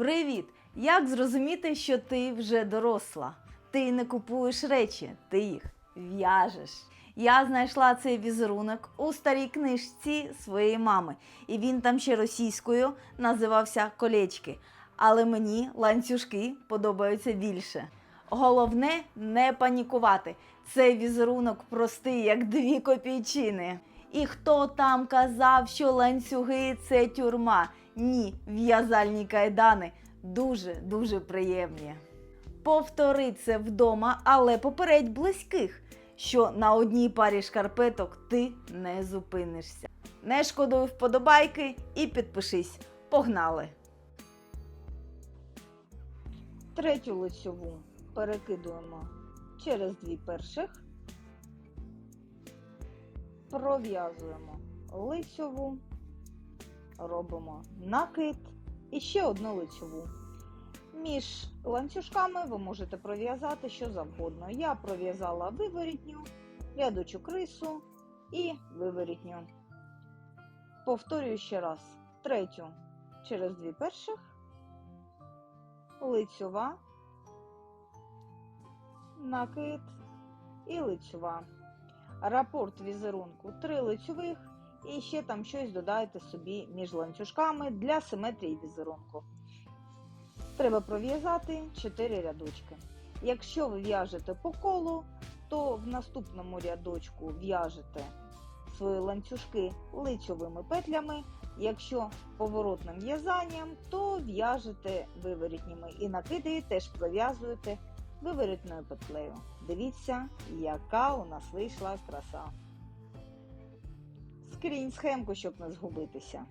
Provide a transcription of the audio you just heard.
Привіт! Як зрозуміти, що ти вже доросла? Ти не купуєш речі, ти їх в'яжеш. Я знайшла цей візерунок у старій книжці своєї мами, і він там ще російською називався колечки. Але мені ланцюжки подобаються більше. Головне не панікувати. Цей візерунок простий, як дві копійчини. І хто там казав, що ланцюги це тюрма? Ні, в'язальні кайдани дуже дуже приємні. Повтори це вдома, але попередь близьких, що на одній парі шкарпеток ти не зупинишся. Не шкодуй вподобайки і підпишись. Погнали! Третю лицьову перекидуємо через дві перших, пров'язуємо лицьову, робимо накид і ще одну лицьову. Між ланцюжками ви можете пров'язати що завгодно. Я пров'язала виворітню, рядочок рису і виворітню. Повторюю ще раз. Третю через дві перших, лицьова, накид і лицьова. Рапорт візерунку 3 лицьових і ще там щось додайте собі між ланцюжками для симетрії візерунку. Треба пров'язати 4 рядочки. Якщо ви в'яжете по колу, то в наступному рядочку в'яжете свої ланцюжки лицьовими петлями. Якщо поворотним в'язанням, то в'яжете виворітніми і накиди теж пров'язуєте виворітною петлею. Дивіться, яка у нас вийшла краса. Скрінь схемку, щоб не згубитися.